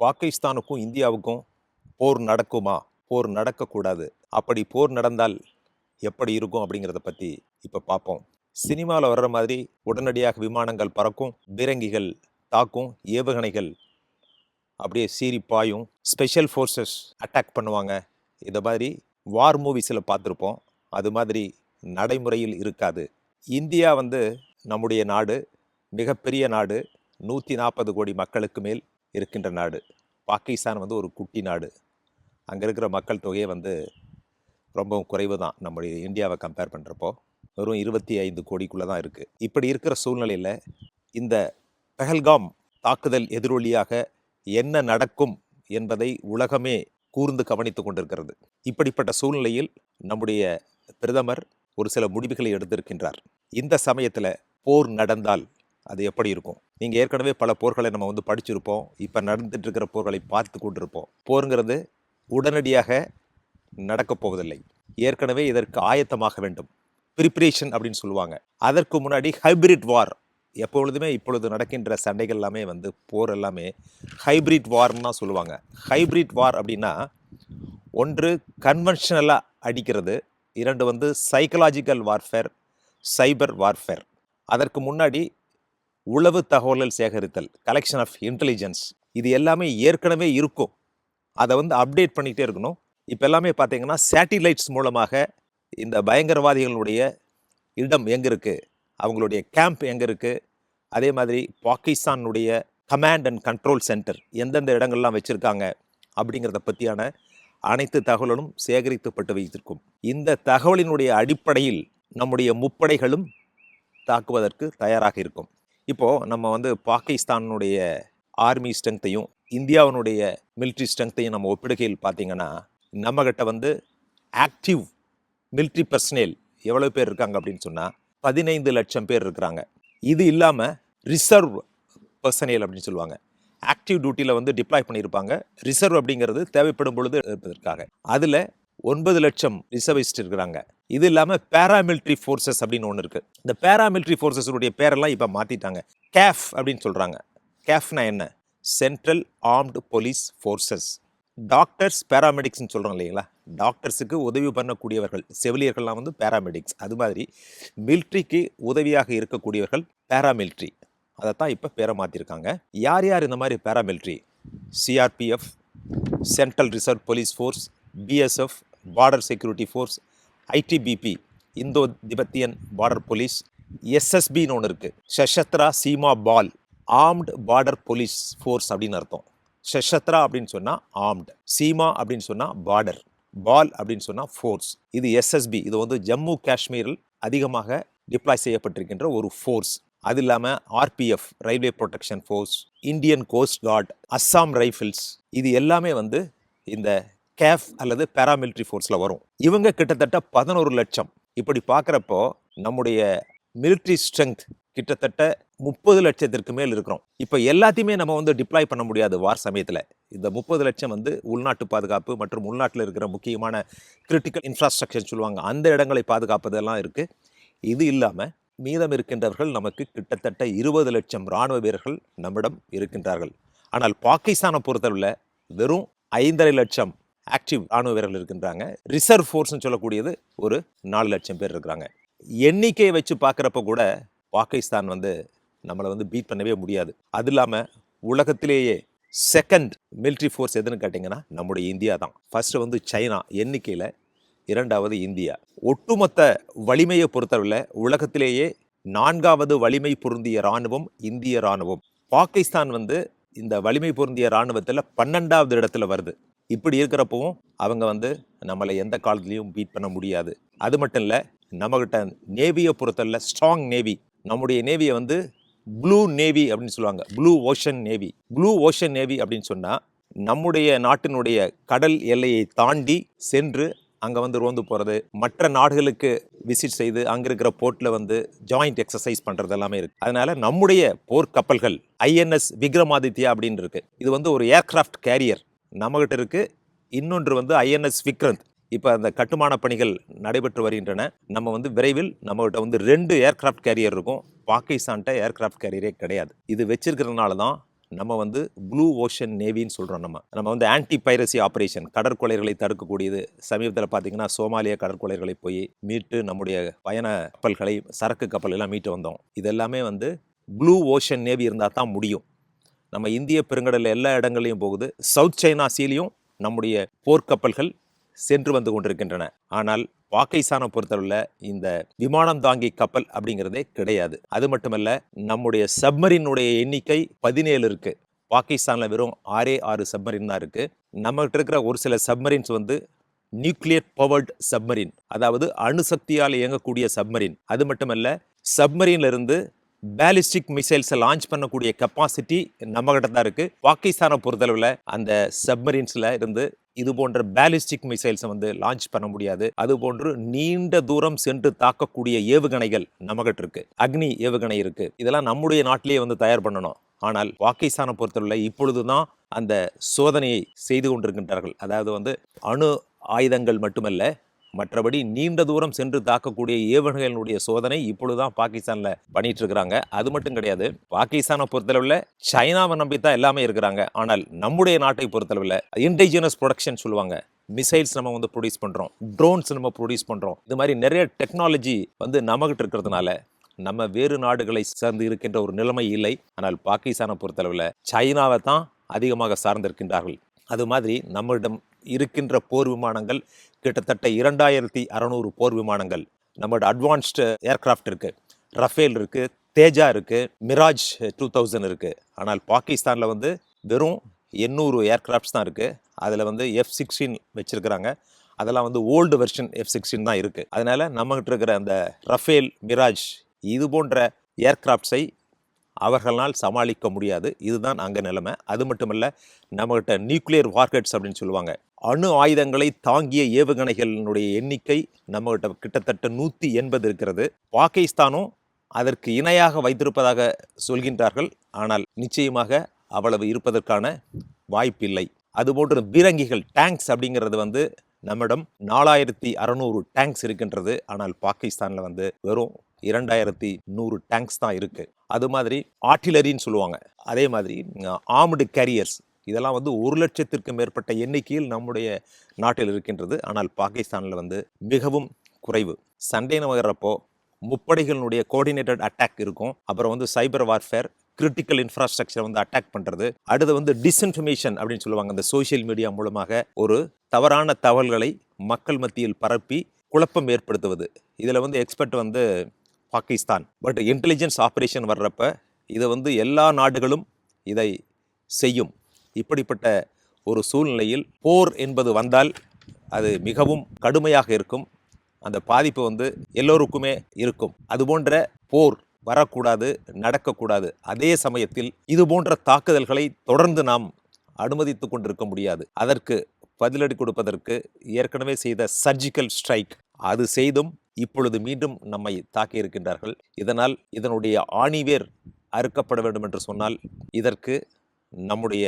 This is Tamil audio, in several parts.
பாகிஸ்தானுக்கும் இந்தியாவுக்கும் போர் நடக்குமா? போர் நடக்கக்கூடாது. அப்படி போர் நடந்தால் எப்படி இருக்கும் அப்படிங்கிறத பற்றி இப்போ பார்ப்போம் சினிமாவில் வர்ற மாதிரி உடனடியாக விமானங்கள் பறக்கும் பீரங்கிகள் தாக்கும் ஏவுகணைகள் அப்படியே சீறி பாயும் ஸ்பெஷல் ஃபோர்ஸஸ் அட்டாக் பண்ணுவாங்க. இதை மாதிரி வார் மூவிஸில் பார்த்துருப்போம் அது மாதிரி நடைமுறையில் இருக்காது. இந்தியா வந்து நம்முடைய நாடு மிகப்பெரிய நாடு நூற்றி நாற்பது கோடி மக்களுக்கு மேல் இருக்கின்ற நாடு. பாகிஸ்தான் வந்து ஒரு குட்டி நாடு. அங்கே இருக்கிற மக்கள் தொகையை வந்து ரொம்பவும் குறைவு தான். நம்முடைய இந்தியாவை கம்பேர் பண்ணுறப்போ வெறும் இருபத்தி ஐந்து கோடிக்குள்ளே தான் இருக்குது இப்படி இருக்கிற சூழ்நிலையில் இந்த பெஹல்காம் தாக்குதல் எதிரொலியாக என்ன நடக்கும் என்பதை உலகமே கூர்ந்து கவனித்து கொண்டிருக்கிறது. இப்படிப்பட்ட சூழ்நிலையில் நம்முடைய பிரதமர் ஒரு சில முடிவுகளை எடுத்திருக்கின்றார். இந்த சமயத்தில் போர் நடந்தால் அது எப்படி இருக்கும்? நீங்கள் ஏற்கனவே பல போர்களை நம்ம வந்து படிச்சிருப்போம். இப்போ நடந்துட்டுருக்கிற போர்களை பார்த்து கொண்டிருப்போம். போருங்கிறது உடனடியாக நடக்கப் போவதில்லை. ஏற்கனவே இதற்கு ஆயத்தமாக வேண்டும். ப்ரிப்ரேஷன் அப்படின்னு சொல்லுவாங்க. அதற்கு முன்னாடி ஹைபிரிட் வார் எப்பொழுதுமே இப்பொழுது நடக்கின்ற சண்டைகள் எல்லாமே வந்து போர் எல்லாமே ஹைபிரிட் வார்னு தான் சொல்லுவாங்க. ஹைபிரிட் வார் அப்படின்னா ஒன்று கன்வென்ஷனலாக அடிக்கிறது. இரண்டு வந்து சைக்கலாஜிக்கல் வார்ஃபேர் சைபர் வார்ஃபேர் அதற்கு முன்னாடி உளவு தகவல்கள் சேகரித்தல் கலெக்ஷன் ஆஃப் இன்டெலிஜென்ஸ் இது எல்லாமே ஏற்கனவே இருக்கும். அதை வந்து அப்டேட் பண்ணிகிட்டே இருக்கணும். இப்போ எல்லாமே பார்த்தீங்கன்னா சேட்டிலைட்ஸ் மூலமாக இந்த பயங்கரவாதிகளுடைய இடம் எங்கே இருக்குது அவங்களுடைய கேம்ப் எங்கே இருக்குது அதே மாதிரி பாகிஸ்தானுடைய கமாண்ட் அண்ட் கண்ட்ரோல் சென்டர் எந்தெந்த இடங்கள்லாம் வச்சுருக்காங்க? அப்படிங்கிறத பற்றியான அனைத்து தகவல்களும் சேகரிக்கப்பட்டு வைத்திருக்கும். இந்த தகவலினுடைய அடிப்படையில் நம்முடைய முப்படைகளும் தாக்குவதற்கு தயாராக இருக்கும். இப்போது நம்ம வந்து பாகிஸ்தானுடைய ஆர்மி ஸ்ட்ரென்த்தையும் இந்தியாவினுடைய மிலிட்ரி ஸ்ட்ரென்த்தையும் நம்ம ஒப்பிடுகையில் பார்த்தீங்கன்னா நம்மகிட்ட வந்து ஆக்டிவ் மிலிட்ரி பர்சனேல் எவ்வளோ பேர் இருக்காங்க அப்படின்னு சொன்னால் பதினைந்து லட்சம் பேர் இருக்கிறாங்க. இது இல்லாமல் ரிசர்வ் பர்சனேல் அப்படின்னு சொல்லுவாங்க. ஆக்டிவ் டியூட்டியில் வந்து டிப்ளாய் பண்ணியிருப்பாங்க. ரிசர்வ் அப்படிங்கிறது தேவைப்படும் பொழுது இருப்பதற்காக அதில் ஒன்பது லட்சம் ரிசர்விஸ்ட் இருக்கிறாங்க. இது இல்லாமல் பேராமிலிட்ரி ஃபோர்ஸஸ் அப்படின்னு ஒன்று இருக்குது இந்த பேராமிலிட்ரி ஃபோர்ஸஸுடைய பேரெல்லாம் இப்போ மாற்றிட்டாங்க கேஃப் அப்படின்னு சொல்கிறாங்க கேஃப்னா என்ன? Central armed police forces doctors பேராமெடிக்ஸ்னு சொல்கிறோம் இல்லைங்களா? டாக்டர்ஸுக்கு உதவி பண்ணக்கூடியவர்கள் செவிலியர்கள்லாம் வந்து பேராமெடிக்ஸ் அது மாதிரி மிலிட்ரிக்கு உதவியாக இருக்கக்கூடியவர்கள் பேராமிலிட்ரி அதைத்தான் இப்போ பேரை மாற்றிருக்காங்க யார் யார் இந்த மாதிரி paramilitary CRPF central reserve police force BSF border security force ITBP Indo Tibetan border police எஸ்எஸ்பின்னு ஒன்று இருக்குது Sashastra Seema Bal armed border police force அப்படின்னு அர்த்தம். ஷஷத்ரா அப்படின்னு சொன்னால் ஆர்ம்டு சீமா அப்படின்னு சொன்னால் பார்டர் பால் அப்படின்னு சொன்னால் ஃபோர்ஸ் இது எஸ்எஸ்பி இது வந்து ஜம்மு காஷ்மீரில் அதிகமாக டிப்ளாய் செய்யப்பட்டிருக்கின்ற ஒரு ஃபோர்ஸ் அது இல்லாமல் RPF railway protection force Indian coast guard Assam rifles இது எல்லாமே வந்து இந்த கேஃப் அல்லது பேராமிலிட்ரி ஃபோர்ஸில் வரும். இவங்க கிட்டத்தட்ட பதினோரு லட்சம். இப்படி பார்க்குறப்போ நம்முடைய மிலிட்ரி ஸ்ட்ரென்த் கிட்டத்தட்ட முப்பது லட்சத்திற்கு மேல் இருக்கிறோம். இப்போ எல்லாத்தையுமே நம்ம வந்து டிப்ளாய் பண்ண முடியாது வார் சமயத்தில். இந்த முப்பது லட்சம் வந்து உள்நாட்டு பாதுகாப்பு மற்றும் உள்நாட்டில் இருக்கிற முக்கியமான கிரிட்டிக்கல் இன்ஃப்ராஸ்ட்ரக்சர் சொல்லுவாங்க. அந்த இடங்களை பாதுகாப்பதெல்லாம் இருக்குது இது இல்லாமல் மீதம் இருக்கின்றவர்கள் நமக்கு கிட்டத்தட்ட இருபது லட்சம் இராணுவ வீரர்கள் நம்மிடம் இருக்கின்றார்கள். ஆனால் பாகிஸ்தானை பொறுத்தவரை வெறும் ஐந்தரை லட்சம் ஆக்டிவ் ராணுவ வீரர்கள் இருக்கின்றாங்க. ரிசர்வ் ஃபோர்ஸ்னு சொல்லக்கூடியது ஒரு நாலு லட்சம் பேர் இருக்கிறாங்க. எண்ணிக்கையை வச்சு பார்க்குறப்ப கூட பாகிஸ்தான் வந்து நம்மளை வந்து பீட் பண்ணவே முடியாது. அது இல்லாமல் உலகத்திலேயே செகண்ட் மிலிட்ரி ஃபோர்ஸ் எதுன்னு கேட்டிங்கன்னா நம்முடைய இந்தியா தான். ஃபஸ்ட்டு வந்து சைனா எண்ணிக்கையில் இரண்டாவது இந்தியா. ஒட்டுமொத்த வலிமையை பொறுத்தவரையில் உலகத்திலேயே நான்காவது வலிமை பொருந்திய இராணுவம் இந்திய இராணுவம். பாகிஸ்தான் வந்து இந்த வலிமை பொருந்திய இராணுவத்தில் பன்னெண்டாவது இடத்துல வருது. இப்படி இருக்கிறப்பவும் அவங்க வந்து நம்மளை எந்த காலத்துலேயும் பீட் பண்ண முடியாது. அது மட்டும் இல்லை நம்மகிட்ட நேவியை பொறுத்தல ஸ்ட்ராங் நேவி நம்முடைய நேவியை வந்து ப்ளூ நேவி அப்படின்னு சொல்லுவாங்க. Blue ocean navy blue ocean navy அப்படின்னு சொன்னால் நம்முடைய நாட்டினுடைய கடல் எல்லையை தாண்டி சென்று அங்கே வந்து ரோந்து போகிறது மற்ற நாடுகளுக்கு விசிட் செய்து அங்கே இருக்கிற போர்ட்டில் வந்து ஜாயிண்ட் எக்ஸசைஸ் பண்ணுறது எல்லாமே இருக்குது அதனால் நம்முடைய போர்க்கப்பல்கள் ஐஎன்எஸ் விக்ரமாதித்யா அப்படின்னு இருக்குது இது வந்து ஒரு ஏர்க்ராஃப்ட் கேரியர் நம்மகிட்ட இருக்குது இன்னொன்று வந்து ஐஎன்எஸ் விக்ரந்த். இப்போ அந்த கட்டுமான பணிகள் நடைபெற்று வருகின்றன. நம்ம வந்து விரைவில் நம்மகிட்ட வந்து ரெண்டு ஏர்கிராஃப்ட் கேரியர் இருக்கும். பாகிஸ்தான்கிட்ட ஏர்கிராஃப்ட் கேரியரே கிடையாது. இது வச்சிருக்கிறதுனால தான் நம்ம வந்து ப்ளூ ஓஷன் நேவின்னு சொல்கிறோம் நம்ம. நம்ம வந்து ஆன்டி பைரசி ஆப்ரேஷன் கடற்கொலைகளை தடுக்கக்கூடியது. சமீபத்தில் பார்த்தீங்கன்னா சோமாலியா கடற்கொலைகளை போய் மீட்டு நம்முடைய பயண கப்பல்களை சரக்கு கப்பல் எல்லாம் மீட்டு வந்தோம். இது எல்லாமே வந்து ப்ளூ ஓஷன் நேவி இருந்தால் தான் முடியும். நம்ம இந்திய பெருங்கடலில் எல்லா இடங்களையும் போகுது. சவுத் சைனா சீலையும் நம்முடைய போர்க்கப்பல்கள் சென்று வந்து கொண்டிருக்கின்றன. ஆனால் பாகிஸ்தானை பொறுத்தளவில் இந்த விமானம் தாங்கி கப்பல் அப்படிங்கிறதே கிடையாது. அது மட்டுமல்ல நம்முடைய சப்மரினுடைய எண்ணிக்கை பதினேழு இருக்கு. பாகிஸ்தானில் வெறும் ஆறே ஆறு சப்மரின் தான் இருக்கு. நம்மகிட்ட இருக்கிற ஒரு சில சப்மரின்ஸ் வந்து நியூக்ளியர் பவர்ட் சப்மரின் அதாவது அணுசக்தியால் இயங்கக்கூடிய சப்மரின். அது மட்டுமல்ல சப்மரீன்ல இருந்து பேலிஸ்டிக் மிசைல்ஸை லான்ச் பண்ணக்கூடிய கெப்பாசிட்டி நம்மகிட்ட தான் இருக்குது பாகிஸ்தானை பொறுத்தளவில் அந்த சப்மரீன்ஸில் இருந்து இது போன்ற பேலிஸ்டிக் மிசைல்ஸை வந்து லான்ச் பண்ண முடியாது. அது போன்று நீண்ட தூரம் சென்று தாக்கக்கூடிய ஏவுகணைகள் நம்மகிட்ட இருக்கு. அக்னி ஏவுகணை இருக்கு. இதெல்லாம் நம்முடைய நாட்டிலேயே வந்து தயார் பண்ணணும். ஆனால் பாகிஸ்தானை பொறுத்தவரை இப்பொழுதுதான் அந்த சோதனையை செய்து கொண்டிருக்கின்றார்கள். அதாவது வந்து அணு ஆயுதங்கள் மட்டுமல்ல மற்றபடி நீண்ட தூரம் சென்று தாக்கக்கூடிய ஏவுகணைகளுடைய சோதனை இப்பொழுதுதான் பாகிஸ்தான்ல பண்ணிட்டு இருக்கிறாங்க அது மட்டும் கிடையாது பாகிஸ்தானை பொறுத்தளவில் சைனாவை நம்பி தான் எல்லாமே இருக்கிறாங்க. ஆனால் நம்முடைய நாட்டை பொறுத்தளவில் இன்டிஜினஸ் ப்ரொடக்ஷன் சொல்லுவாங்க. மிசைல்ஸ் நம்ம வந்து ப்ரொடியூஸ் பண்றோம். ட்ரோன்ஸ் நம்ம ப்ரொடியூஸ் பண்றோம். இது மாதிரி நிறைய டெக்னாலஜி வந்து நம்மகிட்ட இருக்கிறதுனால நம்ம வேறு நாடுகளை சார்ந்து இருக்கின்ற ஒரு நிலைமை இல்லை. ஆனால் பாகிஸ்தானை பொறுத்தளவில் சைனாவை தான் அதிகமாக சார்ந்திருக்கின்றார்கள். அது மாதிரி நம்மிடம் இருக்கின்ற போர் விமானங்கள் கிட்டத்தட்ட இரண்டாயிரத்தி அறநூறு போர் விமானங்கள். நம்மளோட அட்வான்ஸ்டு ஏர்க்ராஃப்ட் இருக்குது ரஃபேல் இருக்குது தேஜா இருக்குது மிராஜ் டூ தௌசண்ட் இருக்குது ஆனால் பாகிஸ்தானில் வந்து வெறும் எண்ணூறு ஏர்க்ராஃப்ட்ஸ் தான் இருக்குது அதில் வந்து எஃப் சிக்ஸ்டீன் வச்சுருக்கிறாங்க. அதெல்லாம் வந்து ஓல்டு வெர்ஷன் எஃப் சிக்ஸ்டீன் தான் இருக்குது அதனால் நம்மகிட்ட இருக்கிற அந்த ரஃபேல் மிராஜ் இது போன்ற ஏர்க்ராஃப்ட்ஸை அவர்களால் சமாளிக்க முடியாது. இதுதான் அங்கே நிலைமை. அது மட்டுமல்ல நம்மகிட்ட நியூக்ளியர் வார்கெட்ஸ் அப்படின்னு சொல்லுவாங்க. அணு ஆயுதங்களை தாங்கிய ஏவுகணைகளினுடைய எண்ணிக்கை நம்மகிட்ட கிட்டத்தட்ட நூற்றி எண்பது இருக்கிறது. பாகிஸ்தானும் அதற்கு இணையாக வைத்திருப்பதாக சொல்கின்றார்கள். ஆனால் நிச்சயமாக அவ்வளவு இருப்பதற்கான வாய்ப்பில்லை அதுபோன்று பீரங்கிகள் டேங்க்ஸ் அப்படிங்கிறது வந்து நம்மிடம் நாலாயிரத்தி அறநூறு டேங்க்ஸ் இருக்கின்றது. ஆனால் பாகிஸ்தானில் வந்து வெறும் இரண்டாயிரத்தி நூறு டேங்க்ஸ் தான் இருக்குது அது மாதிரி ஆர்டிலரின்னு சொல்லுவாங்க. அதே மாதிரி ஆர்ம்டு கேரியர்ஸ் இதெல்லாம் வந்து ஒரு லட்சத்திற்கு மேற்பட்ட எண்ணிக்கையில் நம்முடைய நாட்டில் இருக்கின்றது. ஆனால் பாகிஸ்தானில் வந்து மிகவும் குறைவு. சண்டை நகர்றப்போ முப்படைகளினுடைய கோஆர்டினேட்டட் அட்டாக் இருக்கும். அப்புறம் வந்து சைபர் வார்ஃபேர் கிரிட்டிக்கல் இன்ஃப்ராஸ்ட்ரக்சர் வந்து அட்டாக் பண்ணுறது அடுத்து வந்து டிஸ்இன்ஃபர்மேஷன் அப்படின்னு சொல்லுவாங்க. அந்த சோஷியல் மீடியா மூலமாக ஒரு தவறான தகவல்களை மக்கள் மத்தியில் பரப்பி குழப்பம் ஏற்படுத்துவது. இதில் வந்து எக்ஸ்பர்ட் வந்து பாகிஸ்தான். பட் இன்டெலிஜென்ஸ் ஆப்ரேஷன் வர்றப்ப இதை வந்து எல்லா நாடுகளும் இதை செய்யும். இப்படிப்பட்ட ஒரு சூழ்நிலையில் போர் என்பது வந்தால் அது மிகவும் கடுமையாக இருக்கும். அந்த பாதிப்பு வந்து எல்லோருக்குமே இருக்கும். அது போன்ற போர் வரக்கூடாது நடக்கக்கூடாது. அதே சமயத்தில் இது போன்ற தாக்குதல்களை தொடர்ந்து நாம் அனுமதித்து கொண்டிருக்க முடியாது. அதற்கு பதிலடி கொடுப்பதற்கு ஏற்கனவே செய்த சர்ஜிக்கல் ஸ்ட்ரைக் அது செய்தும் இப்பொழுது மீண்டும் நம்மை தாக்கி இருக்கின்றார்கள். இதனால் இதனுடைய ஆணிவேர் அறுக்கப்பட வேண்டும் என்று சொன்னால் இதற்கு நம்முடைய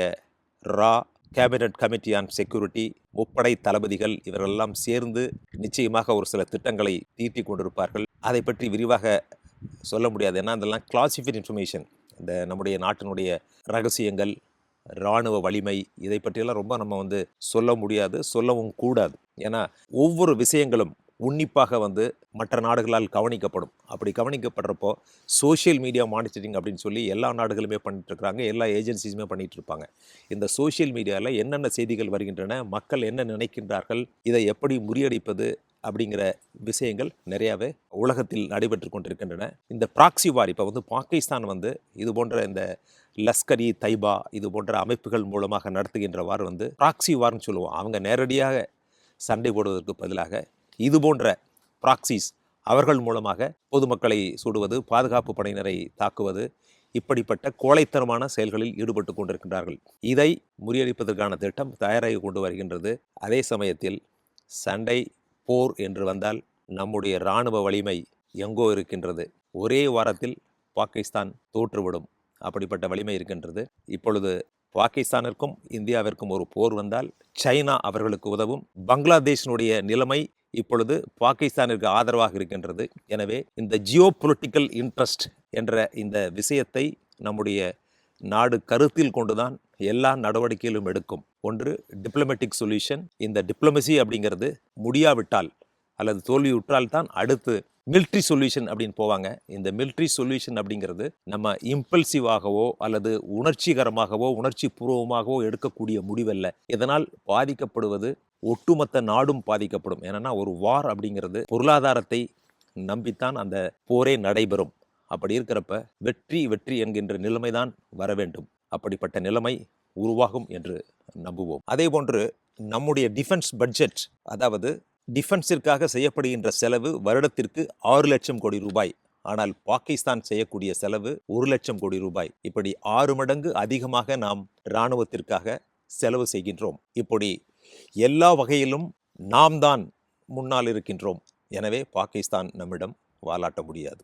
ரா கேபினட் கமிட்டி ஆன் செக்யூரிட்டி முப்படை தளபதிகள் இவரெல்லாம் சேர்ந்து நிச்சயமாக ஒரு சில திட்டங்களை தீட்டி கொண்டிருப்பார்கள். அதை பற்றி விரிவாக சொல்ல முடியாது. ஏன்னா அதெல்லாம் கிளாசிஃபைட் இன்ஃபர்மேஷன் இந்த நம்முடைய நாட்டினுடைய ரகசியங்கள் இராணுவ வலிமை இதை பற்றியெல்லாம் ரொம்ப நம்ம வந்து சொல்ல முடியாது சொல்லவும் கூடாது. ஏன்னா ஒவ்வொரு விஷயங்களும் உன்னிப்பாக வந்து மற்ற நாடுகளால் கவனிக்கப்படும். அப்படி கவனிக்கப்படுறப்போ சோஷியல் மீடியா மானிட்டரிங் அப்படின்னு சொல்லி எல்லா நாடுகளுமே பண்ணிட்டுருக்காங்க எல்லா ஏஜென்சிஸுமே பண்ணிகிட்ருப்பாங்க இருப்பாங்க இந்த சோஷியல் மீடியாவில் என்னென்ன செய்திகள் வருகின்றன மக்கள் என்ன நினைக்கின்றார்கள் இதை எப்படி முறியடிப்பது அப்படிங்கிற விஷயங்கள் நிறையாவே உலகத்தில் நடைபெற்று கொண்டிருக்கின்றன. இந்த ப்ராக்சி வார் இப்போ வந்து பாகிஸ்தான் வந்து இது போன்ற இந்த லஸ்கரி தைபா இது போன்ற அமைப்புகள் மூலமாக நடத்துகின்ற வார் வந்து ப்ராக்சி வார்னு சொல்லுவோம். அவங்க நேரடியாக சண்டை போடுவதற்கு பதிலாக இது போன்ற ப்ராக்சிஸ் அவர்கள் மூலமாக பொதுமக்களை சுடுவது பாதுகாப்பு படையினரை தாக்குவது இப்படிப்பட்ட கோழைத்தனமான செயல்களில் ஈடுபட்டு கொண்டிருக்கின்றார்கள். இதை முறியடிப்பதற்கான திட்டம் தயாராகி கொண்டு வருகின்றது. அதே சமயத்தில் சண்டை போர் என்று வந்தால் நம்முடைய இராணுவ வலிமை எங்கோ இருக்கின்றது. ஒரே வாரத்தில் பாகிஸ்தான் தோற்றுவிடும். அப்படிப்பட்ட வலிமை இருக்கின்றது. இப்பொழுது பாகிஸ்தானிற்கும் இந்தியாவிற்கும் ஒரு போர் வந்தால் சைனா அவர்களுக்கு உதவும். பங்களாதேஷினுடைய நிலைமை இப்பொழுது பாகிஸ்தானிற்கு ஆதரவாக இருக்கின்றது. எனவே இந்த ஜியோ பொலிட்டிக்கல் இன்ட்ரெஸ்ட் என்ற இந்த விஷயத்தை நம்முடைய நாடு கருத்தில் கொண்டுதான் எல்லா நடவடிக்கைகளும் எடுக்கும். ஒன்று டிப்ளமேட்டிக் சொல்யூஷன் இந்த டிப்ளமசி அப்படிங்கிறது முடியாவிட்டால் அல்லது தோல்வியுற்றால் தான் அடுத்து மில்ட்ரி சொல்யூஷன் அப்படின்னு போவாங்க. இந்த மில்ட்ரி சொல்யூஷன் அப்படிங்கிறது நம்ம இம்பல்சிவாகவோ அல்லது உணர்ச்சிகரமாகவோ உணர்ச்சி பூர்வமாகவோ எடுக்கக்கூடிய முடிவல்ல. இதனால் பாதிக்கப்படுவது ஒட்டுமொத்த நாடும் பாதிக்கப்படும். ஏன்னா ஒரு வார் அப்படிங்கிறது பொருளாதாரத்தை நம்பித்தான் அந்த போரே நடைபெறும். அப்படி இருக்கிறப்ப வெற்றி வெற்றி என்கின்ற நிலைமைதான் வர வேண்டும். அப்படிப்பட்ட நிலைமை உருவாகும் என்று நம்புவோம். அதே போன்று நம்முடைய டிஃபென்ஸ் பட்ஜெட் அதாவது டிஃபென்ஸிற்காக செய்யப்படுகின்ற செலவு வருடத்திற்கு ஆறு லட்சம் கோடி ரூபாய். ஆனால் பாகிஸ்தான் செய்யக்கூடிய செலவு ஒரு லட்சம் கோடி ரூபாய். இப்படி ஆறு மடங்கு அதிகமாக நாம் இராணுவத்திற்காக செலவு செய்கின்றோம். இப்படி எல்லா வகையிலும் நாம் தான் முன்னால் இருக்கின்றோம். எனவே பாகிஸ்தான் நம்மிடம் வாலாட்ட முடியாது.